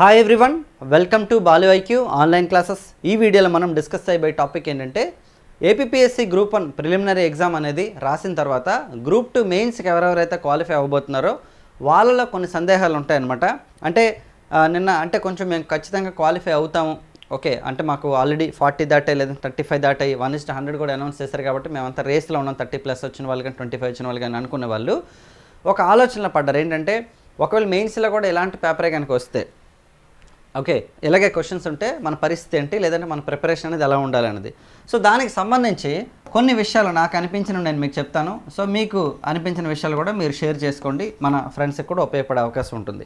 Hi everyone welcome to Balu IQ online classes ఈ వీడియోలో మనం డిస్కస్ అయిపోయే టాపిక్ ఏంటంటే APSC group one preliminary exam అనేది రాసిన తర్వాత గ్రూప్ టూ మెయిన్స్కి ఎవరెవరైతే క్వాలిఫై అవ్వబోతున్నారో వాళ్ళలో కొన్ని సందేహాలు ఉంటాయన్నమాట. అంటే నిన్న అంటే కొంచెం మేము ఖచ్చితంగా క్వాలిఫై అవుతాము. ఓకే అంటే మాకు ఆల్రెడీ ఫార్టీ దాటాయి లేదా థర్టీ ఫైవ్ దాటాయి వన్ ఇస్ట్ హండ్రెడ్ కూడా అనౌన్స్ చేశారు కాబట్టి మేమంతా రేస్లో ఉన్నాం. థర్టీ ప్లస్ వచ్చిన వాళ్ళు కానీ ట్వంటీ ఫైవ్ వచ్చిన వాళ్ళు కానీ అనుకునే వాళ్ళు ఒక ఆలోచనలో పడ్డారు. ఏంటంటే ఒకవేళ మెయిన్స్లో కూడా ఇలాంటి పేపరే కనుక వస్తే ఓకే ఇలాగే క్వశ్చన్స్ ఉంటే మన పరిస్థితి ఏంటి లేదంటే మన ప్రిపరేషన్ అనేది ఎలా ఉండాలన్నది సో దానికి సంబంధించి కొన్ని విషయాలు నాకు అనిపించిన నేను మీకు చెప్తాను. సో మీకు అనిపించిన విషయాలు కూడా మీరు షేర్ చేసుకోండి. మన ఫ్రెండ్స్కి కూడా ఉపయోగపడే అవకాశం ఉంటుంది.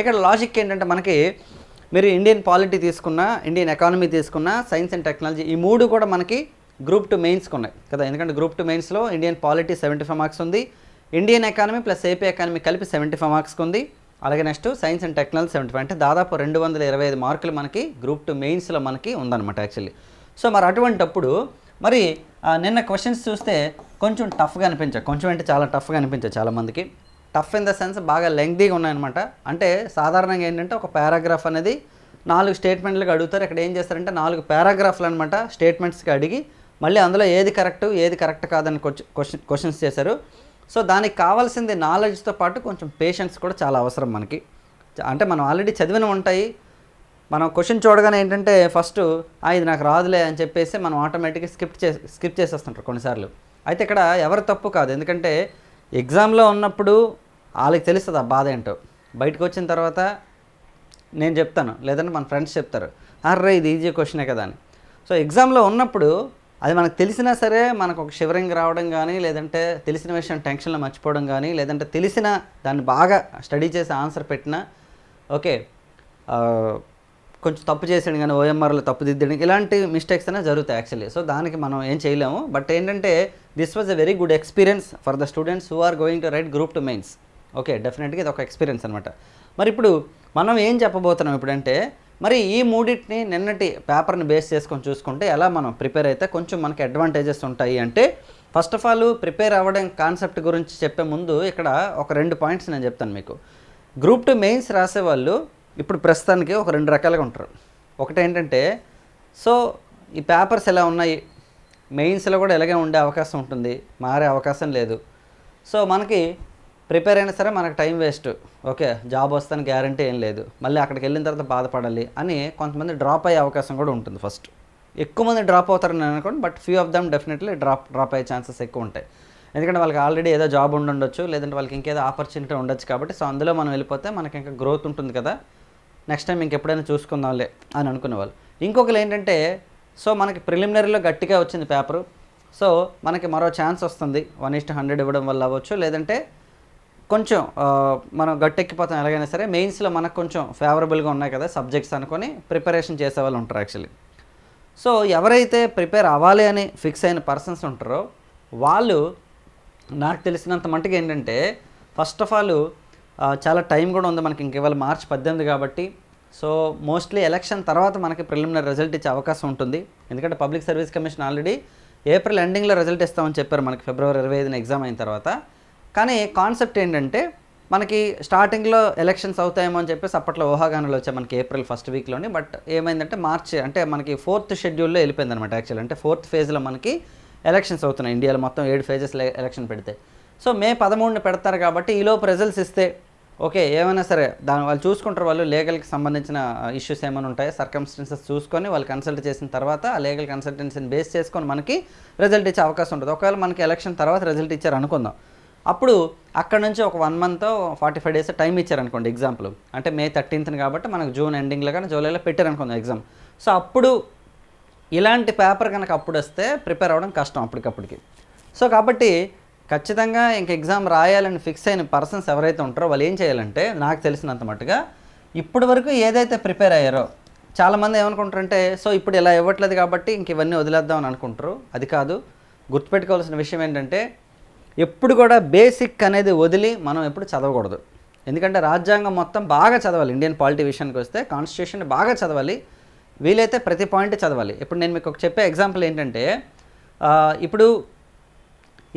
ఇక్కడ లాజిక్ ఏంటంటే మనకి మీరు ఇండియన్ పాలిటీ తీసుకున్నా ఇండియన్ ఎకానమీ తీసుకున్నా సైన్స్ అండ్ టెక్నాలజీ ఈ మూడు కూడా మనకి గ్రూప్ టు మెయిన్స్కి ఉన్నాయి కదా. ఎందుకంటే గ్రూప్ టు మెయిన్స్లో Indian polity seventy five marks ఉంది. Indian economy plus AP economy కలిపి సెవెంటీ ఫైవ్ మార్క్స్కి ఉంది. అలాగే next science and technology seventy five. అంటే దాదాపు రెండు వందల ఇరవై ఐదు మార్కులు మనకి గ్రూప్ టూ మెయిన్స్లో మనకి ఉందన్నమాట యాక్చువల్లీ. సో మరి అటువంటప్పుడు మరి నిన్న క్వశ్చన్స్ చూస్తే కొంచెం టఫ్గా అనిపించాయి కొంచెం అంటే చాలా టఫ్గా అనిపించాయి చాలామందికి. టఫ్ ఇన్ ద సెన్స్ బాగా లెంగ్దీగా ఉన్నాయన్నమాట. అంటే సాధారణంగా ఏంటంటే ఒక పారాగ్రాఫ్ అనేది నాలుగు స్టేట్మెంట్లకు అడుగుతారు. ఇక్కడ ఏం చేస్తారంటే నాలుగు పారాగ్రాఫ్లు అనమాట స్టేట్మెంట్స్కి అడిగి మళ్ళీ అందులో ఏది కరెక్ట్ ఏది కరెక్ట్ కాదని క్వశ్చన్ క్వశ్చన్స్ చేశారు. సో దానికి కావాల్సింది నాలెడ్జ్తో పాటు కొంచెం పేషెన్స్ కూడా చాలా అవసరం మనకి. అంటే మనం ఆల్రెడీ చదివిన ఉంటాయి. మనం క్వశ్చన్ చూడగానే ఏంటంటే ఫస్ట్ "ఆ, ఇది నాకు రాదులే అని చెప్పేసి మనం ఆటోమేటిక్గా స్కిప్ చే స్కిప్ చేసేస్తుంటారు కొన్నిసార్లు. అయితే ఇక్కడ ఎవరు తప్పు కాదు. ఎందుకంటే ఎగ్జామ్లో ఉన్నప్పుడు వాళ్ళకి తెలుస్తుంది ఆ బాధ ఏంటో. బయటకు వచ్చిన తర్వాత నేను చెప్తాను. లేదంటే మన ఫ్రెండ్స్ చెప్తారు. అర్రే ఇది ఈజీ క్వశ్చనే కదా అని. సో ఎగ్జామ్లో ఉన్నప్పుడు అది మనకు తెలిసినా సరే మనకు ఒక షివరింగ్ రావడం కానీ లేదంటే తెలిసిన విషయం టెన్షన్లో మర్చిపోవడం కానీ లేదంటే తెలిసిన దాన్ని బాగా స్టడీ చేసి ఆన్సర్ పెట్టినా ఓకే కొంచెం తప్పు చేసాడు కానీ ఓఎంఆర్లో తప్పు దిద్దడం ఇలాంటి మిస్టేక్స్ అనేవి జరుగుతాయి యాక్చువల్లీ. సో దానికి మనం ఏం చేయలేము. బట్ ఏంటంటే this was a very good experience for the students who are going to write group two mains. Okay డెఫినెట్గా ఇది ఒక ఎక్స్పీరియన్స్ అనమాట మరి ఇప్పుడు మనం ఏం చెప్పబోతున్నాం ఇప్పుడంటే మరి ఈ మూడింటిని నిన్నటి పేపర్ని బేస్ చేసుకొని చూసుకుంటే ఎలా మనం ప్రిపేర్ అయితే కొంచెం మనకి అడ్వాంటేజెస్ ఉంటాయి అంటే ఫస్ట్ ఆఫ్ ఆల్ ప్రిపేర్ అవ్వడం కాన్సెప్ట్ గురించి చెప్పే ముందు ఇక్కడ ఒక రెండు పాయింట్స్ నేను చెప్తాను మీకు. గ్రూప్ టూ మెయిన్స్ రాసే వాళ్ళు ఇప్పుడు ప్రస్తుతానికి ఒక రెండు రకాలుగా ఉంటారు. ఒకటి ఏంటంటే సో ఈ పేపర్స్ ఎలా ఉన్నాయి? మెయిన్స్లో కూడా ఇలాగే ఉండే అవకాశం ఉంటుంది. మారే అవకాశం లేదు. సో మనకి ప్రిపేర్ అయినా సరే మనకు టైం వేస్ట్. ఓకే జాబ్ వస్తాను గ్యారంటీ ఏం లేదు. మళ్ళీ అక్కడికి వెళ్ళిన తర్వాత బాధపడాలి అని కొంతమంది డ్రాప్ అయ్యే అవకాశం కూడా ఉంటుంది ఫస్ట్. ఎక్కువ మంది డ్రాప్ అవుతారని అనుకోండి but few of them definitely drop drop అయ్యే ఛాన్సెస్ ఎక్కువ ఉంటాయి. ఎందుకంటే వాళ్ళకి ఆల్రెడీ ఏదో జాబ్ ఉండొచ్చు లేదంటే వాళ్ళకి ఇంకేదో ఆపర్చునిటీ ఉండొచ్చు కాబట్టి సో అందులో మనం వెళ్ళిపోతే మనకి ఇంకా గ్రోత్ ఉంటుంది కదా. నెక్స్ట్ టైం ఇంకెప్పుడైనా చూసుకుందాంలే అని అనుకునే వాళ్ళు. ఇంకొకరు ఏంటంటే సో మనకి ప్రిలిమినరీలో గట్టిగా వచ్చింది పేపరు సో మనకి మరో ఛాన్స్ వస్తుంది. వన్ ఇస్ట్ హండ్రెడ్ ఇవ్వడం వల్ల అవ్వచ్చు లేదంటే కొంచెం మనం గట్టెక్కిపోతాం ఎలాగైనా సరే మెయిన్స్లో మనకు కొంచెం ఫేవరబుల్గా ఉన్నాయి కదా సబ్జెక్ట్స్ అనుకొని ప్రిపరేషన్ చేసే వాళ్ళు ఉంటారు యాక్చువల్లీ సో ఎవరైతే ప్రిపేర్ అవ్వాలి అని ఫిక్స్ అయిన పర్సన్స్ ఉంటారో వాళ్ళు నాకు తెలిసినంత మట్టుకు ఏంటంటే ఫస్ట్ ఆఫ్ ఆల్ చాలా టైం కూడా ఉంది మనకి ఇంక ఇవాళ మార్చ్ పద్దెనిమిది కాబట్టి. సో మోస్ట్లీ ఎలక్షన్ తర్వాత మనకి ప్రిలిమినరీ రిజల్ట్ ఇచ్చే అవకాశం ఉంటుంది. ఎందుకంటే public service commission already April ఎండింగ్లో రిజల్ట్ ఇస్తామని చెప్పారు మనకి ఫిబ్రవరి ఇరవై ఐదున ఎగ్జామ్ అయిన తర్వాత. కానీ కాన్సెప్ట్ ఏంటంటే మనకి స్టార్టింగ్లో ఎలక్షన్స్ అవుతాయేమో అని చెప్పేసి అప్పట్లో ఊహాగానాలు వచ్చాయి మనకి ఏప్రిల్ ఫస్ట్ వీక్లోని. బట్ ఏమైందంటే మార్చ్ అంటే మనకి ఫోర్త్ షెడ్యూల్లో వెళ్ళిపోయింది అనమాట యాక్చువల్ అంటే ఫోర్త్ ఫేజ్లో మనకి ఎలక్షన్స్ అవుతున్నాయి ఇండియాలో మొత్తం ఏడు ఫేజెస్లో ఎలక్షన్ పెడితే. సో మే పదమూడున పెడతారు కాబట్టి ఈలోపు రిజల్ట్స్ ఇస్తే ఓకే ఏమైనా సరే దాని వాళ్ళు చూసుకుంటారు వాళ్ళు లీగల్కి సంబంధించిన ఇష్యూస్ ఏమైనా ఉంటాయి సర్కమ్స్టెన్సెస్ చూసుకొని వాళ్ళు కన్సల్ట్ చేసిన తర్వాత ఆ లీగల్ కన్సల్టెన్సీని బేస్ చేసుకొని మనకి రిజల్ట్ ఇచ్చే అవకాశం ఉంటుంది. ఒకవేళ మనకి ఎలక్షన్ తర్వాత రిజల్ట్ ఇచ్చారు అనుకుందాం అప్పుడు అక్కడ నుంచి ఒక one month forty five days time ఇచ్చారనుకోండి ఎగ్జాంపుల్ అంటే మే థర్టీన్త్ని కాబట్టి మనకు జూన్ ఎండింగ్లో కానీ జూలైలో పెట్టారనుకోండి ఎగ్జామ్ సో అప్పుడు ఇలాంటి పేపర్ కనుక అప్పుడు వస్తే ప్రిపేర్ అవ్వడం కష్టం అప్పటికప్పటికి. సో కాబట్టి ఖచ్చితంగా ఇంక ఎగ్జామ్ రాయాలని ఫిక్స్ అయిన పర్సన్స్ ఎవరైతే ఉంటారో వాళ్ళు ఏం చేయాలంటే నాకు తెలిసినంత మట్టుగా ఇప్పటి వరకు ఏదైతే ప్రిపేర్ అయ్యారో చాలామంది ఏమనుకుంటారంటే సో ఇప్పుడు ఇలా ఇవ్వట్లేదు కాబట్టి ఇంక ఇవన్నీ వదిలేద్దాం అని అనుకుంటారు. అది కాదు. గుర్తుపెట్టుకోవాల్సిన విషయం ఏంటంటే ఎప్పుడు కూడా బేసిక్ అనేది వదిలి మనం ఎప్పుడు చదవకూడదు. ఎందుకంటే రాజ్యాంగం మొత్తం బాగా చదవాలి. ఇండియన్ పాలిటీ విషయానికి వస్తే కాన్స్టిట్యూషన్ బాగా చదవాలి. వీలైతే ప్రతి పాయింట్ చదవాలి. ఇప్పుడు నేను మీకు ఒక చెప్పే ఎగ్జాంపుల్ ఏంటంటే ఇప్పుడు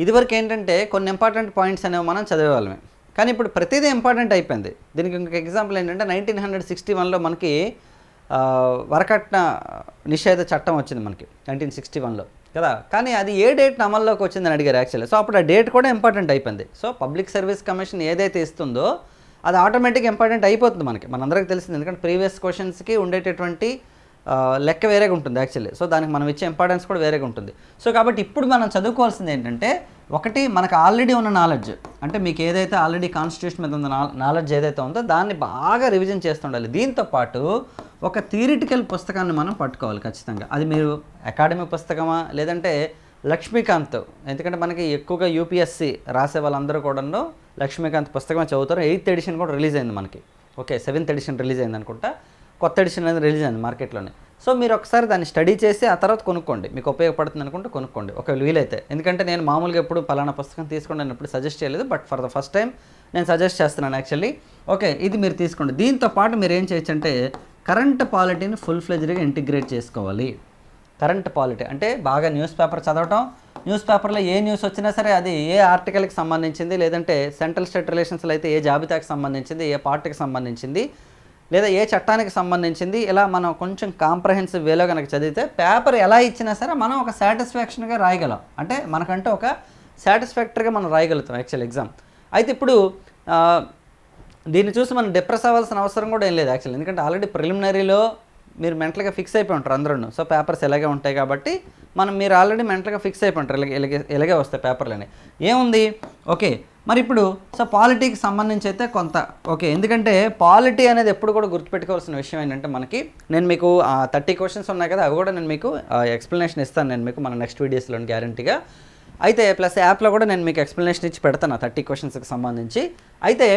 ఇదివరకు ఏంటంటే కొన్ని ఇంపార్టెంట్ పాయింట్స్ అనేవి మనం చదివేవాళ్ళమే. కానీ ఇప్పుడు ప్రతిదీ ఇంపార్టెంట్ అయిపోయింది. దీనికి ఇంకొక ఎగ్జాంపుల్ ఏంటంటే నైన్టీన్ హండ్రెడ్ సిక్స్టీ వన్లో మనకి వరకట్న నిషేధ చట్టం వచ్చింది మనకి. నైన్టీన్ సిక్స్టీ వన్లో కదా? కానీ అది ఏ డేట్ అమల్లోకి వచ్చిందని అడిగారు యాక్చువల్లీ. సో అప్పుడు ఆ డేట్ కూడా ఇంపార్టెంట్ అయిపోయింది. సో పబ్లిక్ సర్వీస్ కమిషన్ ఏదైతే ఇస్తుందో అది ఆటోమేటిక్ ఇంపార్టెంట్ అయిపోతుంది మనకి. మనందరికీ తెలిసింది. ఎందుకంటే ప్రీవియస్ క్వశ్చన్స్కి ఉండేటటువంటి లెక్క వేరేగా ఉంటుంది యాక్చువల్లీ సో దానికి మనం ఇచ్చే ఇంపార్టెన్స్ కూడా వేరేగా ఉంటుంది. సో కాబట్టి ఇప్పుడు మనం చదువుకోవాల్సింది ఏంటంటే ఒకటి మనకు ఆల్రెడీ ఉన్న నాలెడ్జ్ అంటే మీకు ఏదైతే ఆల్రెడీ కాన్స్టిట్యూషన్ మీద ఉన్న నాలెడ్జ్ ఏదైతే ఉందో దాన్ని బాగా రివిజన్ చేస్తుండాలి. దీంతో పాటు ఒక థియరిటికల్ పుస్తకాన్ని మనం పట్టుకోవాలి ఖచ్చితంగా. అది మీరు అకాడమిక్ పుస్తకమా లేదంటే లక్ష్మీకాంత్ ఎందుకంటే మనకి ఎక్కువగా యూపీఎస్సి రాసే వాళ్ళందరూ కూడాను లక్ష్మీకాంత్ పుస్తకమే చదువుతారు. ఎయిత్ ఎడిషన్ కూడా రిలీజ్ అయింది మనకి. ఓకే సెవెంత్ ఎడిషన్ రిలీజ్ అయింది అనుకుంటా. కొత్త ఎడిషన్ అనేది రిలీజ్ అయింది మార్కెట్లోనే. సో మీరు ఒకసారి దాన్ని స్టడీ చేసి ఆ తర్వాత కొనుక్కోండి. మీకు ఉపయోగపడుతుంది అనుకుంటే కొనుక్కోండి. ఒకవేళ వీలైతే. ఎందుకంటే నేను మామూలుగా ఎప్పుడు పలానా పుస్తకం తీసుకోండి నేను ఎప్పుడు సజెస్ట్ చేయలేదు. But for the first time నేను సజెస్ట్ చేస్తున్నాను యాక్చువల్లీ ఓకే ఇది మీరు తీసుకోండి. దీంతో పాటు మీరు ఏం చేయొచ్చు అంటే కరెంట్ పాలిటీని ఫుల్ ఫ్లెజ్డ్గా ఇంటిగ్రేట్ చేసుకోవాలి. కరెంట్ పాలిటీ అంటే బాగా న్యూస్ పేపర్ చదవటం. న్యూస్ పేపర్లో ఏ న్యూస్ వచ్చినా సరే అది ఏ ఆర్టికల్కి సంబంధించింది లేదంటే సెంట్రల్ స్టేట్ రిలేషన్స్లో అయితే ఏ జాబితాకి సంబంధించింది ఏ పార్టీకి సంబంధించింది లేదా ఏ చట్టానికి సంబంధించింది ఇలా మనం కొంచెం కాంప్రహెన్సివ్ వేలో కనుక చదివితే పేపర్ ఎలా ఇచ్చినా సరే మనం ఒక సాటిస్ఫాక్షన్గా రాయగలం. అంటే మనకంటే ఒక సాటిస్ఫాక్టరీగా మనం రాయగలుగుతాం యాక్చువల్ ఎగ్జామ్ అయితే ఇప్పుడు దీన్ని చూసి మనం డిప్రెస్ అవ్వాల్సిన అవసరం కూడా ఏం లేదు యాక్చువల్ ఎందుకంటే ఆల్రెడీ ప్రిలిమినరీలో మీరు మెంటల్గా ఫిక్స్ అయిపోయి ఉంటారు అందరూ సో పేపర్స్ ఎలాగే ఉంటాయి కాబట్టి మనం మీరు ఆల్రెడీ మెంటల్గా ఫిక్స్ అయిపోయి ఉంటారు ఇలాగే ఇలాగే ఇలాగే వస్తాయి పేపర్లని ఏముంది? ఓకే. మరి ఇప్పుడు సో పాలిటీకి సంబంధించి అయితే కొంత ఓకే. ఎందుకంటే పాలిటీ అనేది ఎప్పుడు కూడా గుర్తుపెట్టుకోవాల్సిన విషయం ఏంటంటే మనకి నేను మీకు థర్టీ క్వశ్చన్స్ ఉన్నాయి కదా అవి కూడా నేను మీకు ఎక్స్ప్లెనేషన్ ఇస్తాను నేను మీకు మన నెక్స్ట్ వీడియోస్లో గ్యారంటీగా. అయితే ప్లస్ యాప్లో కూడా నేను మీకు ఎక్స్ప్లెనేషన్ ఇచ్చి పెడతాను థర్టీ క్వశ్చన్స్కి సంబంధించి. అయితే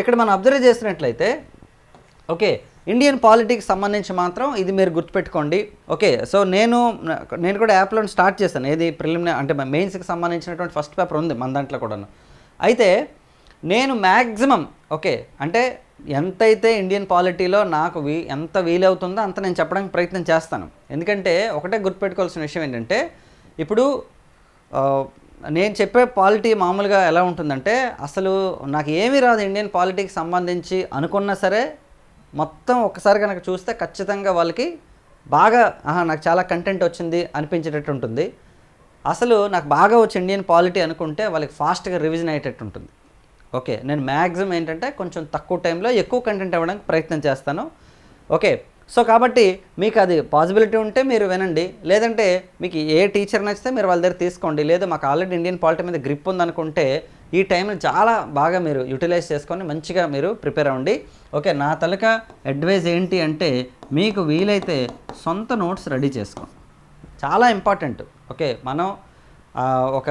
ఇక్కడ మనం అబ్జర్వ్ చేసినట్లయితే ఓకే. ఇండియన్ పాలిటిక్స్ సంబంధించి మాత్రం ఇది మీరు గుర్తుపెట్టుకోండి. ఓకే సో నేను నేను కూడా యాప్లో స్టార్ట్ చేశాను. ఏది ప్రిలిమినరీ అంటే మెయిన్స్కి సంబంధించినటువంటి ఫస్ట్ పేపర్ ఉంది మన దాంట్లో కూడాను. అయితే నేను మ్యాక్సిమం ఓకే అంటే ఎంతైతే ఇండియన్ పాలిటీలో నాకు వీ ఎంత వీలవుతుందో అంత నేను చెప్పడానికి ప్రయత్నం చేస్తాను. ఎందుకంటే ఒకటే గుర్తుపెట్టుకోవాల్సిన విషయం ఏంటంటే ఇప్పుడు నేను చెప్పే పాలిటీ మామూలుగా ఎలా ఉంటుందంటే అసలు నాకు ఏమీ రాదు ఇండియన్ పాలిటీకి సంబంధించి అనుకున్నా సరే మొత్తం ఒక్కసారి కనుక చూస్తే ఖచ్చితంగా వాళ్ళకి బాగా ఆహా నాకు చాలా కంటెంట్ వచ్చింది అనిపించేటట్టు ఉంటుంది. అసలు నాకు బాగా వచ్చి ఇండియన్ పాలిటీ అనుకుంటే వాళ్ళకి ఫాస్ట్గా రివిజన్ అయ్యేటట్టు ఉంటుంది. ఓకే నేను మ్యాక్సిమం ఏంటంటే కొంచెం తక్కువ టైంలో ఎక్కువ కంటెంట్ ఇవ్వడానికి ప్రయత్నం చేస్తాను. ఓకే సో కాబట్టి మీకు అది పాసిబిలిటీ ఉంటే మీరు వినండి. లేదంటే మీకు ఏ టీచర్ నచ్చితే మీరు వాళ్ళ దగ్గర తీసుకోండి. లేదా మాకు ఆల్రెడీ ఇండియన్ పాలిటీ మీద గ్రిప్ ఉందనుకుంటే ఈ టైంని చాలా బాగా మీరు యూటిలైజ్ చేసుకొని మంచిగా మీరు ప్రిపేర్ అవ్వండి. ఓకే నా తలక అడ్వైజ్ ఏంటి అంటే మీకు వీలైతే సొంత నోట్స్ రెడీ చేసుకోండి చాలా ఇంపార్టెంట్. ఓకే మనం ఒక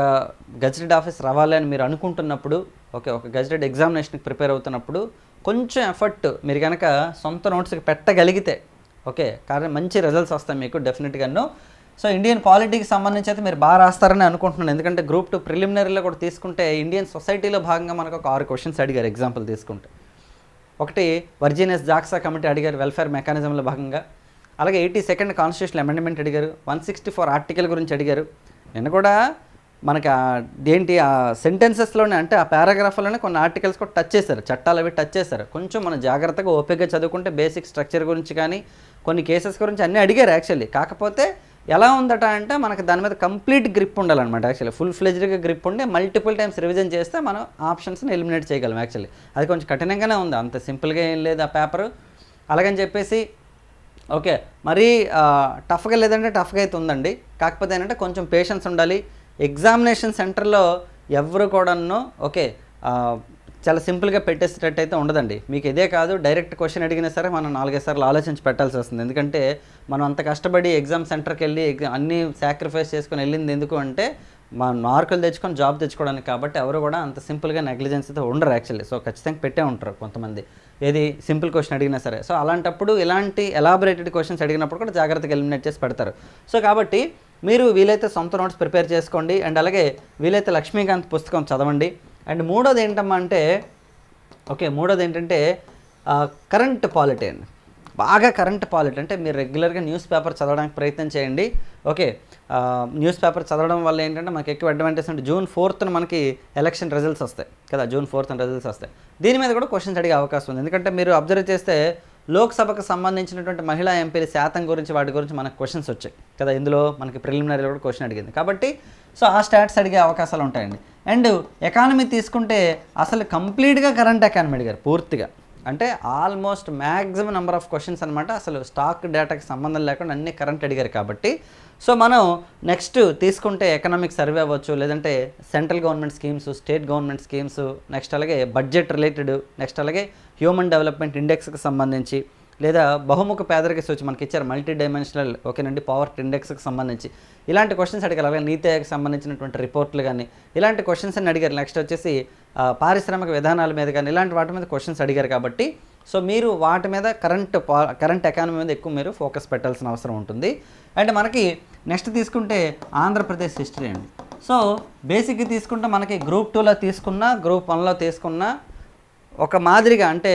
గజెటెడ్ ఆఫీస్ రావాలి అని మీరు అనుకుంటున్నప్పుడు ఓకే ఒక గజెటెడ్ ఎగ్జామినేషన్కి ప్రిపేర్ అవుతున్నప్పుడు కొంచెం ఎఫర్ట్ మీరు కనుక సొంత నోట్స్కి పెట్టగలిగితే ఓకే కారణం మంచి రిజల్ట్స్ వస్తాయి మీకు డెఫినెట్గాను సో ఇండియన్ పాలిటీకి సంబంధించి అయితే మీరు బాగా రాస్తారని అనుకుంటున్నాను. ఎందుకంటే గ్రూప్ టూ ప్రిలిమినరీలో కూడా తీసుకుంటే ఇండియన్ సొసైటీలో భాగంగా మనకు ఒక ఆరు క్వశ్చన్స్ అడిగారు ఎగ్జాంపుల్ తీసుకుంటే. ఒకటి వర్జీనియస్ జాక్సా కమిటీ అడిగారు వెల్ఫేర్ మెకానిజంలో భాగంగా. అలాగే ఎయిటీ సెకండ్ కాన్స్టిట్యూషన్ అమెండ్మెంట్ అడిగారు. వన్ సిక్స్టీ ఫోర్ ఆర్టికల్ గురించి అడిగారు. నిన్న కూడా మనకి ఏంటి దేంటి ఆ సెంటెన్సెస్లోనే అంటే ఆ పారాగ్రాఫ్లోనే కొన్ని ఆర్టికల్స్ కూడా టచ్ చేశారు. చట్టాలు అవి టచ్ చేశారు. కొంచెం మనం జాగ్రత్తగా ఓపికగా చదువుకుంటే బేసిక్ స్ట్రక్చర్ గురించి కానీ కొన్ని కేసెస్ గురించి అన్నీ అడిగారు యాక్చువల్లీ కాకపోతే ఎలా ఉందట అంటే మనకి దాని మీద కంప్లీట్ గ్రిప్ ఉండాలన్నమాట యాక్చువల్లీ ఫుల్ ఫ్లెజ్డ్గా గ్రిప్ ఉండి మల్టిపుల్ టైమ్స్ రివిజన్ చేస్తే మనం ఆప్షన్స్ని ఎలిమినేట్ చేయగలం యాక్చువల్లీ అది కొంచెం కఠినంగానే ఉంది. అంత సింపుల్గా ఏం లేదు ఆ పేపరు అలాగని చెప్పేసి ఓకే మరీ టఫ్గా లేదంటే టఫ్గా అయితే ఉందండి. కాకపోతే ఏంటంటే కొంచెం పేషెన్స్ ఉండాలి. ఎగ్జామినేషన్ సెంటర్లో ఎవరు కూడాను ఓకే చాలా సింపుల్గా పెట్టేసేటట్టు అయితే ఉండదండి. మీకు ఇదే కాదు డైరెక్ట్ క్వశ్చన్ అడిగినా సరే మనం నాలుగైదు సార్లు ఆలోచించి పెట్టాల్సి వస్తుంది. ఎందుకంటే మనం అంత కష్టపడి ఎగ్జామ్ సెంటర్కి వెళ్ళి అన్నీ సాక్రిఫైస్ చేసుకొని వెళ్ళింది ఎందుకు అంటే మా మార్కులు తెచ్చుకొని జాబ్ తెచ్చుకోవడానికి కాబట్టి ఎవరు కూడా అంత సింపుల్గా నెగ్లిజెన్స్ అయితే ఉండరు యాక్చువల్లీ. సో ఖచ్చితంగా పెట్టే ఉంటారు కొంతమంది. ఏది సింపుల్ క్వశ్చన్ అడిగినా సరే. సో అలాంటప్పుడు ఇలాంటి ఎలాబరేటెడ్ క్వశ్చన్స్ అడిగినప్పుడు కూడా జాగ్రత్తగా ఎలిమినేట్ చేసి పెడతారు. సో కాబట్టి మీరు వీలైతే సొంత నోట్స్ ప్రిపేర్ చేసుకోండి. అండ్ అలాగే వీలైతే లక్ష్మీకాంత్ పుస్తకం చదవండి. అండ్ మూడోది ఏంటమ్మా అంటే ఓకే మూడోది ఏంటంటే కరెంట్ పాలిటీ అండి బాగా కరెంట్ పాలిటీ అంటే మీరు రెగ్యులర్గా న్యూస్ పేపర్ చదవడానికి ప్రయత్నం చేయండి. ఓకే న్యూస్ పేపర్ చదవడం వల్ల ఏంటంటే మనకి ఎక్కువ అడ్వాంటేజ్ అంటే జూన్ ఫోర్త్న మనకి ఎలక్షన్ రిజల్ట్స్ వస్తాయి కదా జూన్ ఫోర్త్న రిజల్ట్స్ వస్తాయి. దీని మీద కూడా క్వశ్చన్స్ అడిగే అవకాశం ఉంది. ఎందుకంటే మీరు అబ్జర్వ్ చేస్తే లోక్సభకు సంబంధించినటువంటి మహిళా ఎంపీల శాతం గురించి వాటి గురించి మనకు క్వశ్చన్స్ వచ్చాయి. కదా ఇందులో మనకి ప్రిలిమినరీలో కూడా క్వశ్చన్ అడిగింది. కాబట్టి సో ఆ స్టాట్స్ అడిగే అవకాశాలు ఉంటాయండి. అండ్ ఎకానమీ తీసుకుంటే అసలు కంప్లీట్గా కరెంట్ ఎకానమీ అడిగారు పూర్తిగా. అంటే almost maximum number of questions అనమాట అసలు స్టాక్ డేటాకి సంబంధం లేకుండా అన్ని కరెంట్ అడిగారు కాబట్టి. సో మనం నెక్స్ట్ తీసుకుంటే ఎకనామిక్ సర్వే అవ్వచ్చు లేదంటే central government schemes state government schemes next అలాగే బడ్జెట్ రిలేటెడ్ నెక్స్ట్ అలాగే హ్యూమన్ డెవలప్మెంట్ ఇండెక్స్కి సంబంధించి లేదా బహుముఖ పేదరిక సూచి మనకి ఇచ్చారు మల్టీ డైమెన్షనల్ ఓకేనండి పవర్టీ ఇండెక్స్కి సంబంధించి. ఇలాంటి క్వశ్చన్స్ అడిగారు అలాగే నీతి ఆయోగ్కి సంబంధించినటువంటి రిపోర్ట్లు కానీ ఇలాంటి క్వశ్చన్స్ అని అడిగారు. నెక్స్ట్ వచ్చేసి పారిశ్రామిక విధానాల మీద కానీ ఇలాంటి వాటి మీద క్వశ్చన్స్ అడిగారు కాబట్టి సో మీరు వాటి మీద కరెంట్ పా- కరెంట్ ఎకానమీ మీద ఎక్కువ మీరు ఫోకస్ పెట్టాల్సిన అవసరం ఉంటుంది. అండ్ మనకి నెక్స్ట్ తీసుకుంటే ఆంధ్రప్రదేశ్ హిస్టరీ అండి. సో బేసిక్గా తీసుకుంటే మనకి గ్రూప్ టూలో తీసుకున్న గ్రూప్ వన్లో తీసుకున్న ఒక మాదిరిగా అంటే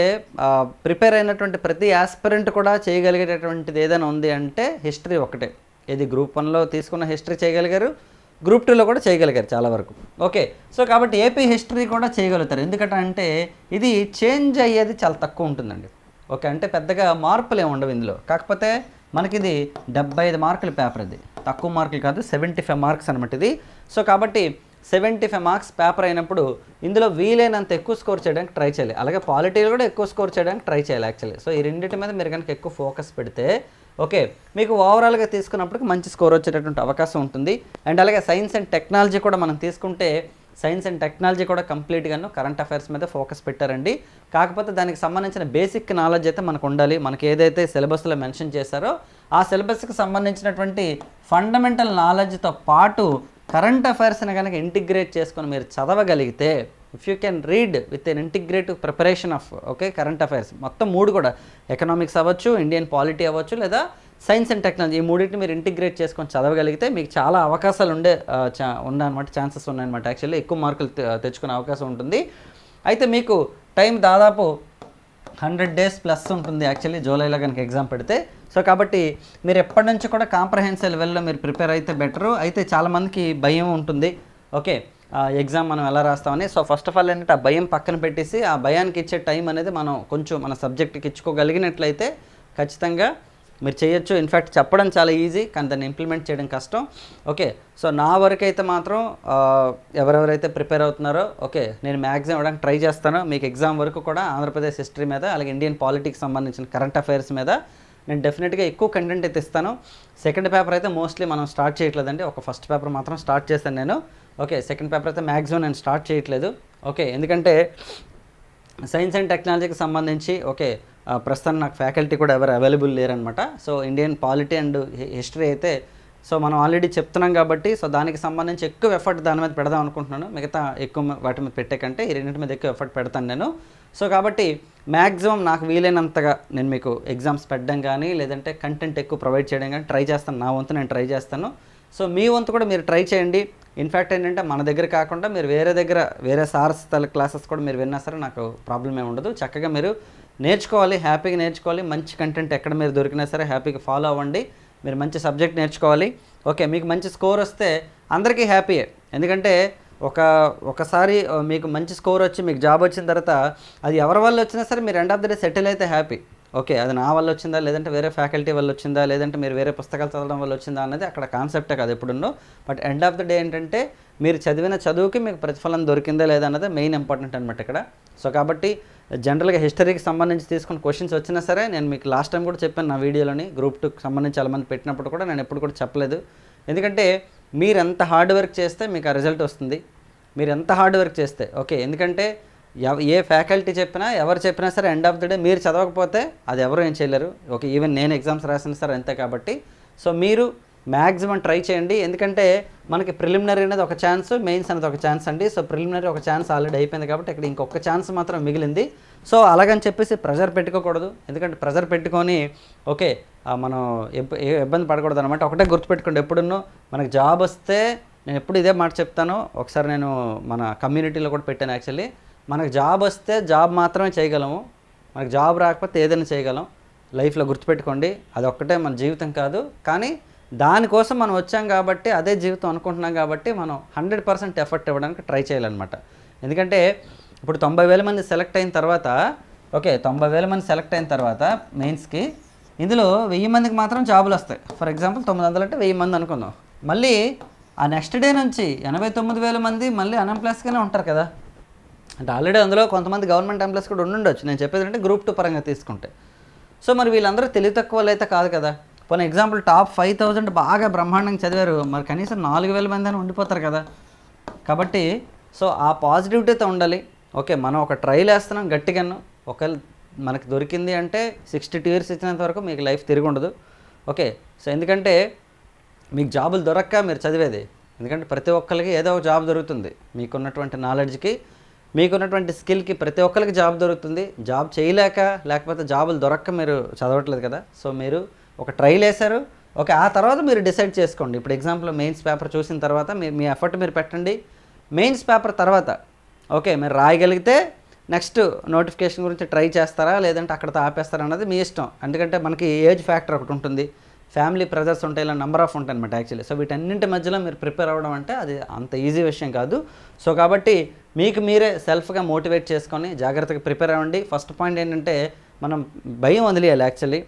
ప్రిపేర్ అయినటువంటి ప్రతి ఆస్పిరెంట్ కూడా చేయగలిగేటటువంటిది ఏదైనా ఉంది అంటే హిస్టరీ ఒకటే. ఇది గ్రూప్ వన్లో తీసుకున్న హిస్టరీ చేయగలిగారు గ్రూప్ టూలో కూడా చేయగలిగారు చాలా వరకు. ఓకే సో కాబట్టి ఏపీ హిస్టరీ కూడా చేయగలుగుతారు. ఎందుకంటే అంటే ఇది చేంజ్ అయ్యేది చాలా తక్కువ ఉంటుందండి. ఓకే అంటే పెద్దగా మార్పులు ఏమి ఉండవు ఇందులో. కాకపోతే మనకి ఇది డెబ్బై ఐదు మార్కుల పేపర్ ఇది తక్కువ మార్కులు కాదు సెవెంటీ ఫైవ్ మార్క్స్ అనమాట ఇది. సో కాబట్టి సెవెంటీ ఫైవ్ మార్క్స్ పేపర్ అయినప్పుడు ఇందులో వీలైనంత ఎక్కువ స్కోర్ చేయడానికి ట్రై చేయాలి. అలాగే పాలిటీలో కూడా ఎక్కువ స్కోర్ చేయడానికి ట్రై చేయాలి యాక్చువల్లీ. సో ఈ రెండింటి మీద మీరు కనుక ఎక్కువ ఫోకస్ పెడితే ఓకే మీకు ఓవరాల్గా తీసుకున్నప్పటికి మంచి స్కోర్ వచ్చేటటువంటి అవకాశం ఉంటుంది. అండ్ అలాగే సైన్స్ అండ్ టెక్నాలజీ కూడా మనం తీసుకుంటే సైన్స్ అండ్ టెక్నాలజీ కూడా కంప్లీట్గాను కరెంట్ అఫైర్స్ మీద ఫోకస్ పెట్టారండి. కాకపోతే దానికి సంబంధించిన బేసిక్ నాలెడ్జ్ అయితే మనకు ఉండాలి. మనకి ఏదైతే సిలబస్లో మెన్షన్ చేశారో ఆ సిలబస్కి సంబంధించినటువంటి ఫండమెంటల్ నాలెడ్జ్తో పాటు కరెంట్ అఫైర్స్ని కనుక ఇంటిగ్రేట్ చేసుకొని మీరు చదవగలిగితే if you can read with an integrative preparation of okay current affairs మొత్తం మూడు కూడా ఎకనామిక్స్ అవ్వచ్చు ఇండియన్ పాలిటీ అవ్వచ్చు లేదా సైన్స్ అండ్ టెక్నాలజీ ఈ మూడింటిని మీరు ఇంటిగ్రేట్ చేసుకొని చదవగలిగితే మీకు చాలా అవకాశాలు ఉండే చా ఉన్నాయన్నమాట ఛాన్సెస్ ఉన్నాయన్నమాట. యాక్చువల్లీ ఎక్కువ మార్కులు తె- తెచ్చుకునే అవకాశం ఉంటుంది. అయితే మీకు టైం దాదాపు హండ్రెడ్ డేస్ ప్లస్ ఉంటుంది యాక్చువల్లీ జూలైలో కనుక ఎగ్జామ్ పెడితే. సో కాబట్టి మీరు ఎప్పటి నుంచి కూడా కాంప్రహెన్సివ్ లెవెల్లో మీరు ప్రిపేర్ అయితే బెటరు. అయితే చాలామందికి భయం ఉంటుంది. ఓకే ఎగ్జామ్ మనం ఎలా రాస్తామని. సో ఫస్ట్ ఆఫ్ ఆల్ ఏంటంటే ఆ భయం పక్కన పెట్టేసి ఆ భయానికి ఇచ్చే టైం అనేది మనం కొంచెం మన సబ్జెక్ట్కి ఇచ్చుకోగలిగినట్లయితే ఖచ్చితంగా మీరు చేయొచ్చు. ఇన్ఫ్యాక్ట్ చెప్పడం చాలా ఈజీ కానీ దాన్ని ఇంప్లిమెంట్ చేయడం కష్టం. ఓకే సో నా వరకు అయితే మాత్రం ఎవరెవరైతే ప్రిపేర్ అవుతున్నారో ఓకే నేను మ్యాక్సిమం ఇవ్వడానికి ట్రై చేస్తాను. మీకు ఎగ్జామ్ వరకు కూడా ఆంధ్రప్రదేశ్ హిస్టరీ మీద అలాగే ఇండియన్ పాలిటిక్స్ సంబంధించిన కరెంట్ అఫైర్స్ మీద నేను డెఫినెట్గా ఎక్కువ కంటెంట్ అయితే ఇస్తాను. సెకండ్ పేపర్ అయితే మోస్ట్లీ మనం స్టార్ట్ చేయట్లేదండి. ఒక ఫస్ట్ పేపర్ మాత్రం స్టార్ట్ చేశాను నేను. ఓకే సెకండ్ పేపర్ అయితే మ్యాక్సిమం నేను స్టార్ట్ చేయట్లేదు. ఓకే ఎందుకంటే సైన్స్ అండ్ టెక్నాలజీకి సంబంధించి ఓకే ప్రస్తుతం నాకు ఫ్యాకల్టీ కూడా ఎవరు available లేరనమాట so Indian polity and history అయితే సో మనం ఆల్రెడీ చెప్తున్నాం కాబట్టి సో దానికి సంబంధించి ఎక్కువ ఎఫర్ట్ దాని మీద పెడదాం అనుకుంటున్నాను. మిగతా ఎక్కువ వాటి మీద పెట్టే కంటే ఈ రెండింటి మీద ఎక్కువ ఎఫర్ట్ పెడతాను నేను. సో కాబట్టి మ్యాక్సిమం నాకు వీలైనంతగా నేను మీకు ఎగ్జామ్స్ పెట్టడం కానీ లేదంటే కంటెంట్ ఎక్కువ ప్రొవైడ్ చేయడం కానీ ట్రై చేస్తాను. నా వంతు నేను ట్రై చేస్తాను. సో మీ వంతు కూడా మీరు ట్రై చేయండి. ఇన్ఫ్యాక్ట్ ఏంటంటే మన దగ్గర కాకుండా మీరు వేరే దగ్గర వేరే సార్స్ తల క్లాసెస్ కూడా మీరు విన్నా సరే నాకు ప్రాబ్లం ఏమి ఉండదు. చక్కగా మీరు నేర్చుకోవాలి హ్యాపీగా నేర్చుకోవాలి. మంచి కంటెంట్ ఎక్కడ మీరు దొరికినా సరే హ్యాపీగా ఫాలో అవ్వండి. మీరు మంచి సబ్జెక్ట్ నేర్చుకోవాలి. ఓకే మీకు మంచి స్కోర్ వస్తే అందరికీ హ్యాపీయే ఎందుకంటే ఒక ఒకసారి మీకు మంచి స్కోర్ వచ్చి మీకు జాబ్ వచ్చిన తర్వాత అది ఎవరి వల్ల వచ్చినా సరే మీరు end of the day settle అయితే హ్యాపీ ఓకే అది నా వల్ల వచ్చిందా? లేదంటే వేరే ఫ్యాకల్టీ వల్ల వచ్చిందా? లేదంటే మీరు వేరే పుస్తకాలు చదవడం వల్ల వచ్చిందా? అన్నది అక్కడ కాన్సెప్టే కాదు ఎప్పుడున్నో. But end of the day ఏంటంటే మీరు చదివిన చదువుకి మీకు ప్రతిఫలం దొరికిందా లేదా అన్నది మెయిన్ ఇంపార్టెంట్ అనమాట ఇక్కడ. సో కాబట్టి జనరల్గా హిస్టరీకి సంబంధించి తీసుకున్న క్వశ్చన్స్ వచ్చినా సరే నేను మీకు లాస్ట్ టైం కూడా చెప్పాను నా వీడియోలోని గ్రూప్ టూకి సంబంధించి చాలా మంది పెట్టినప్పుడు కూడా నేను ఎప్పుడు కూడా చెప్పలేదు. ఎందుకంటే మీరు ఎంత హార్డ్ వర్క్ చేస్తే మీకు ఆ రిజల్ట్ వస్తుంది. మీరు ఎంత హార్డ్ వర్క్ చేస్తే ఓకే. ఎందుకంటే ఏ ఫ్యాకల్టీ చెప్పినా ఎవరు చెప్పినా సరే ఎండ్ ఆఫ్ ద డే మీరు చదవకపోతే అది ఎవరు ఏం చేయలేరు. ఓకే ఈవెన్ నేను ఎగ్జామ్స్ రాసిన సార్ అంతే కాబట్టి. సో మీరు మ్యాక్సిమం ట్రై చేయండి. ఎందుకంటే మనకి ప్రిలిమినరీ అనేది ఒక ఛాన్స్ మెయిన్స్ అనేది ఒక ఛాన్స్ అండి. సో ప్రిలిమినరీ ఒక ఛాన్స్ ఆల్రెడీ అయిపోయింది కాబట్టి ఇక్కడ ఇంకొక ఛాన్స్ మాత్రం మిగిలింది. సో అలాగని చెప్పేసి ప్రెజర్ పెట్టుకోకూడదు. ఎందుకంటే ప్రెజర్ పెట్టుకొని ఓకే మనం ఏ ఇబ్బంది పడకూడదు అనమాట ఒకటే గుర్తుపెట్టుకోండి. ఎప్పుడున్నో మనకు జాబ్ వస్తే నేను ఎప్పుడు ఇదే మాట చెప్తాను ఒకసారి నేను మన కమ్యూనిటీలో కూడా పెట్టాను యాక్చువల్లీ మనకు జాబ్ వస్తే జాబ్ మాత్రమే చేయగలము. మనకు జాబ్ రాకపోతే ఏదైనా చేయగలం. లైఫ్లో గుర్తుపెట్టుకోండి అది ఒక్కటే మన జీవితం కాదు. కానీ దానికోసం మనం వచ్చాం కాబట్టి అదే జీవితం అనుకుంటున్నాం కాబట్టి మనం హండ్రెడ్ పర్సెంట్ ఎఫర్ట్ ఇవ్వడానికి ట్రై చేయాలన్నమాట. ఎందుకంటే ఇప్పుడు తొంభై వేల మంది సెలెక్ట్ అయిన తర్వాత ఓకే తొంభై వేల మంది సెలెక్ట్ అయిన తర్వాత మెయిన్స్కి ఇందులో వెయ్యి మందికి మాత్రం జాబులు వస్తాయి. ఫర్ ఎగ్జాంపుల్ తొమ్మిది వందలు అంటే వెయ్యి మంది అనుకుందాం. మళ్ళీ ఆ నెక్స్ట్ డే నుంచి ఎనభై తొమ్మిది వేల మంది మళ్ళీ అన్ఎంప్లాయ్స్గానే ఉంటారు కదా. అంటే ఆల్రెడీ అందులో కొంతమంది గవర్నమెంట్ ఎంప్లాయీస్ కూడా ఉండుండొచ్చు. నేను చెప్పేది అంటే గ్రూప్ టూ పరంగా తీసుకుంటే. సో మరి వీళ్ళందరూ తెలివి తక్కువ అయితే కాదు కదా. పోనీ ఎగ్జాంపుల్ టాప్ ఫైవ్ థౌజండ్ బాగా బ్రహ్మాండంగా చదివారు. మరి కనీసం నాలుగు వేల మంది అని ఉండిపోతారు కదా. కాబట్టి సో ఆ పాజిటివిటీతో ఉండాలి. ఓకే మనం ఒక ట్రైల్ వేస్తున్నాం గట్టిగాను. ఒకవేళ మనకి దొరికింది అంటే సిక్స్టీ టూ ఇయర్స్ ఇచ్చినంత వరకు మీకు లైఫ్ తిరిగి ఉండదు. ఓకే సో ఎందుకంటే మీకు జాబులు దొరక్క మీరు చదివేది. ఎందుకంటే ప్రతి ఒక్కరికి ఏదో ఒక జాబ్ దొరుకుతుంది. మీకున్నటువంటి నాలెడ్జ్కి మీకున్నటువంటి స్కిల్కి ప్రతి ఒక్కరికి జాబ్ దొరుకుతుంది. జాబ్ చేయలేక లేకపోతే జాబులు దొరక్క మీరు చదవట్లేదు కదా. సో మీరు ఒక ట్రైల్ వేశారు. ఓకే ఆ తర్వాత మీరు డిసైడ్ చేసుకోండి. ఇప్పుడు ఎగ్జాంపుల్ మెయిన్స్ పేపర్ చూసిన తర్వాత మీరు మీ ఎఫర్ట్ మీరు పెట్టండి. మెయిన్స్ పేపర్ తర్వాత ఓకే మీరు రాయగలిగితే నెక్స్ట్ నోటిఫికేషన్ గురించి ట్రై చేస్తారా? లేదంటే అక్కడతో ఆపేస్తారా? అన్నది మీ ఇష్టం. ఎందుకంటే మనకి ఏజ్ ఫ్యాక్టర్ ఒకటి ఉంటుంది. ఫ్యామిలీ ప్రెజర్స్ ఉంటాయి ఇలా నెంబర్ ఆఫ్ ఉంటాయి అనమాట యాక్చువల్లీ సో వీటన్నింటి మధ్యలో మీరు ప్రిపేర్ అవ్వడం అంటే అది అంత ఈజీ విషయం కాదు. సో కాబట్టి మీకు మీరే సెల్ఫ్గా మోటివేట్ చేసుకొని జాగ్రత్తగా ప్రిపేర్ అవ్వండి. ఫస్ట్ పాయింట్ ఏంటంటే మనం భయం వదిలేయాలి యాక్చువల్లీ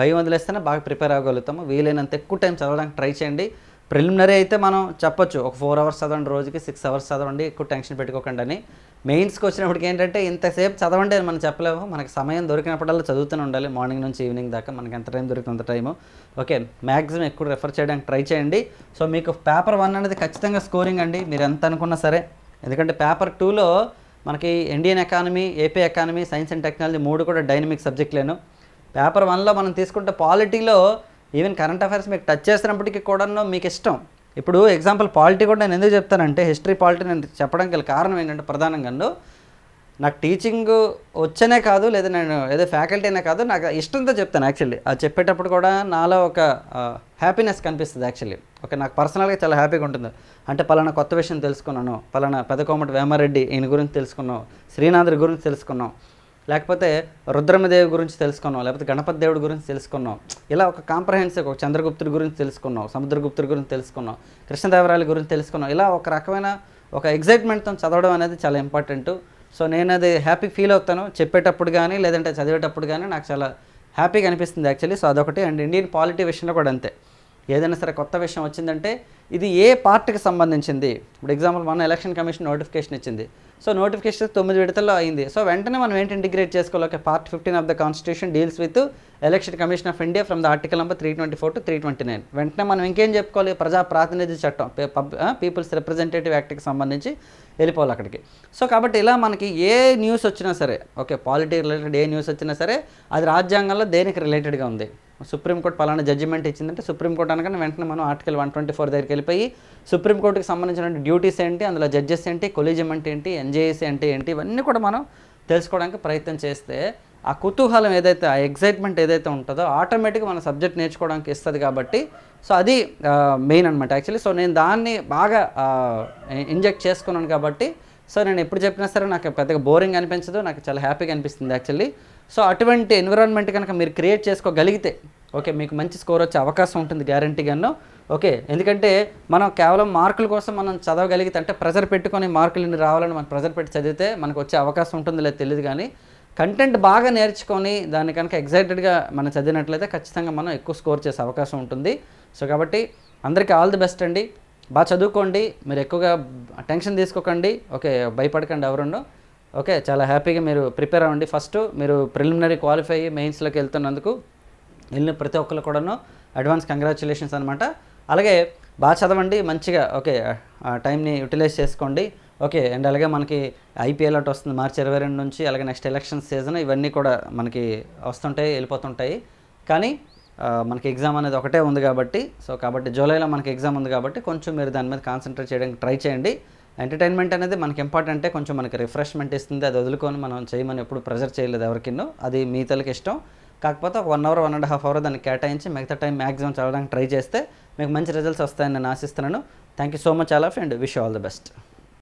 భయం వదిలేస్తేనే బాగా ప్రిపేర్ అవ్వగలుగుతాము. వీలైనంత ఎక్కువ టైం చదవడానికి ట్రై చేయండి. ప్రిలిమినరీ అయితే మనం చెప్పొచ్చు. ఒక ఫోర్ అవర్స్ చదవండి రోజుకి సిక్స్ అవర్స్ చదవండి ఎక్కువ టెన్షన్ పెట్టుకోకండి అని. మెయిన్స్కి వచ్చినప్పటికి ఏంటంటే ఇంతసేపు చదవండి అని మనం చెప్పలేము. మనకి సమయం దొరికినప్పుడల్లా చదువుతూనే ఉండాలి. మార్నింగ్ నుంచి ఈవినింగ్ దాకా మనకి ఎంత టైం దొరికితే అంత టైము. ఓకే మ్యాక్సిమం ఎక్కువ రెఫర్ చేయడానికి ట్రై చేయండి. సో మీకు పేపర్ వన్ అనేది ఖచ్చితంగా స్కోరింగ్ అండి. మీరు ఎంత అనుకున్నా సరే. ఎందుకంటే పేపర్ టూలో మనకి Indian economy AP economy science and technology మూడు కూడా డైనమిక్ సబ్జెక్టులేను. పేపర్ వన్లో మనం తీసుకుంటే పాలిటీలో ఈవెన్ కరెంట్ అఫైర్స్ మీకు టచ్ చేసినప్పటికీ కూడాను మీకు ఇష్టం. ఇప్పుడు ఎగ్జాంపుల్ పాలిటీ కూడా నేను ఎందుకు చెప్తానంటే హిస్టరీ పాలిటీ నేను చెప్పడానికి గల కారణం ఏంటంటే ప్రధానంగా నాకు టీచింగ్ వచ్చనే కాదు లేదా నేను ఏదో ఫ్యాకల్టీనే కాదు నాకు ఇష్టంతో చెప్తాను యాక్చువల్లీ అది చెప్పేటప్పుడు కూడా నాలో ఒక హ్యాపీనెస్ కనిపిస్తుంది యాక్చువల్లీ ఓకే నాకు పర్సనల్గా చాలా హ్యాపీగా ఉంటుంది. అంటే పలానా కొత్త విషయం తెలుసుకున్నాను పలానా పెదకోమటి వేమారెడ్డి ఈయన గురించి తెలుసుకున్నాం శ్రీనాథుడి గురించి తెలుసుకున్నాం లేకపోతే రుద్రమదేవి గురించి తెలుసుకున్నాం లేకపోతే గణపతి దేవుడి గురించి తెలుసుకున్నాం ఇలా ఒక కాంప్రహెన్సివ్ ఒక చంద్రగుప్తుడి గురించి తెలుసుకున్నాం సముద్రగుప్తుడి గురించి తెలుసుకున్నాం కృష్ణదేవరాయల గురించి తెలుసుకున్నాం ఇలా ఒక రకమైన ఒక ఎగ్జైట్మెంట్తో చదవడం అనేది చాలా ఇంపార్టెంట్ సో నేను అది హ్యాపీ ఫీల్ అవుతాను. చెప్పేటప్పుడు కానీ లేదంటే చదివేటప్పుడు కానీ నాకు చాలా హ్యాపీగా అనిపిస్తుంది యాక్చువల్లీ సో అదొకటి. అండ్ ఇండియన్ పాలిటీ విషయంలో కూడా అంతే. ఏదైనా సరే కొత్త విషయం వచ్చిందంటే ఇది ఏ పార్టీకి సంబంధించింది? ఇప్పుడు ఎగ్జాంపుల్ మన ఎలక్షన్ కమిషన్ నోటిఫికేషన్ ఇచ్చింది. సో నోటిఫికేషన్ తొమ్మిది విడతల్లో అయింది. సో వెంటనే మనం ఏంటి ఇంటిగ్రేట్ చేసుకోవాలి? Okay part fifteen of the constitution deals with election commission of India from the article number three twenty four to three twenty nine వెంటనే మనం ఇంకేం చెప్పుకోవాలి? ప్రజా ప్రాతినిధ్య చట్టం పీపుల్స్ రిప్రజెంటేటివ్ యాక్ట్కి సంబంధించి వెళ్ళిపోవాలి అక్కడికి. సో కాబట్టి ఇలా మనకి ఏ న్యూస్ వచ్చినా సరే ఓకే పాలిటీ రిలేటెడ్ ఏ న్యూస్ వచ్చినా సరే అది రాజ్యాంగంలో దేనికి రిలేటెడ్గా ఉంది? సుప్రీంకోర్టు పలానా జడ్జిమెంట్ ఇచ్చిందంటే సుప్రీంకోర్టు అనగానే వెంటనే మనం ఆర్టికల్ వన్ ట్వంటీ ఫోర్ దగ్గరికి వెళ్ళిపోయి సుప్రీంకోర్టుకి సంబంధించిన డ్యూటీస్ ఏంటి? అందులో జడ్జెస్ ఏంటి? కొలీజియం అంటే ఏంటి? ఎన్జేఎస్ అంటే ఏంటి? ఇవన్నీ కూడా మనం తెలుసుకోవడానికి ప్రయత్నం చేస్తే ఆ కుతూహలం ఏదైతే ఆ ఎగ్జైట్మెంట్ ఏదైతే ఉంటుందో ఆటోమేటిక్గా మన సబ్జెక్ట్ నేర్చుకోవడానికి ఇస్తుంది కాబట్టి సో అది మెయిన్ అనమాట యాక్చువల్లీ సో నేను దాన్ని బాగా ఇంజెక్ట్ చేసుకున్నాను కాబట్టి సో నేను ఎప్పుడు చెప్పినా సరే నాకు పెద్దగా బోరింగ్ అనిపించదు నాకు చాలా హ్యాపీగా అనిపిస్తుంది యాక్చువల్లీ. సో అటువంటి ఎన్విరాన్మెంట్ కనుక మీరు క్రియేట్ చేసుకోగలిగితే ఓకే మీకు మంచి స్కోర్ వచ్చే అవకాశం ఉంటుంది గ్యారంటీగాను. ఓకే ఎందుకంటే మనం కేవలం మార్కుల కోసం మనం చదవగలిగితే అంటే ప్రెజర్ పెట్టుకొని మార్కులు ఇన్ని రావాలని మనం ప్రెజర్ పెట్టి చదివితే మనకు వచ్చే అవకాశం ఉంటుందో లేదా తెలియదు కానీ కంటెంట్ బాగా నేర్చుకొని దాన్ని కనుక ఎగ్జైటెడ్గా మనం చదివినట్లయితే ఖచ్చితంగా మనం ఎక్కువ స్కోర్ చేసే అవకాశం ఉంటుంది. సో కాబట్టి అందరికీ ఆల్ ది బెస్ట్ అండి. బాగా చదువుకోండి. మీరు ఎక్కువగా టెన్షన్ తీసుకోకండి. ఓకే భయపడకండి ఎవరుండో. ఓకే చాలా హ్యాపీగా మీరు ప్రిపేర్ అవ్వండి. ఫస్ట్ మీరు ప్రిలిమినరీ క్వాలిఫై అయ్యి మెయిన్స్లోకి వెళ్తున్నందుకు వెళ్ళిన ప్రతి ఒక్కరు కూడాను అడ్వాన్స్ కంగ్రాచులేషన్స్ అనమాట అలాగే బాగా చదవండి మంచిగా ఓకే టైంని యూటిలైజ్ చేసుకోండి. ఓకే అండ్ అలాగే మనకి ఐపీఎల్ అటు వస్తుంది మార్చి ఇరవై రెండు నుంచి అలాగే నెక్స్ట్ ఎలక్షన్ సీజన్ ఇవన్నీ కూడా మనకి వస్తుంటాయి వెళ్ళిపోతుంటాయి. కానీ మనకి ఎగ్జామ్ అనేది ఒకటే ఉంది కాబట్టి సో కాబట్టి జూలైలో మనకి ఎగ్జామ్ ఉంది కాబట్టి కొంచెం మీరు దాని మీద కాన్సన్ట్రేట్ చేయడానికి ట్రై చేయండి. ఎంటర్టైన్మెంట్ అనేది మనకి ఇంపార్టెంటే కొంచెం మనకి రిఫ్రెష్మెంట్ ఇస్తుంది అది వదులుకొని మనం చేయమని ఎప్పుడు ప్రెజర్ చేయలేదు ఎవరికిన్నో అది మీ తలకి ఇష్టం. కాకపోతే ఒక one hour one and half hour దాన్ని కేటాయించి మిగతా టైం మ్యాక్సిమం చదవడానికి ట్రై చేస్తే మీకు మంచి రిజల్ట్స్ వస్తాయని నేను ఆశిస్తున్నాను. Thank you so much all of and wish all the best.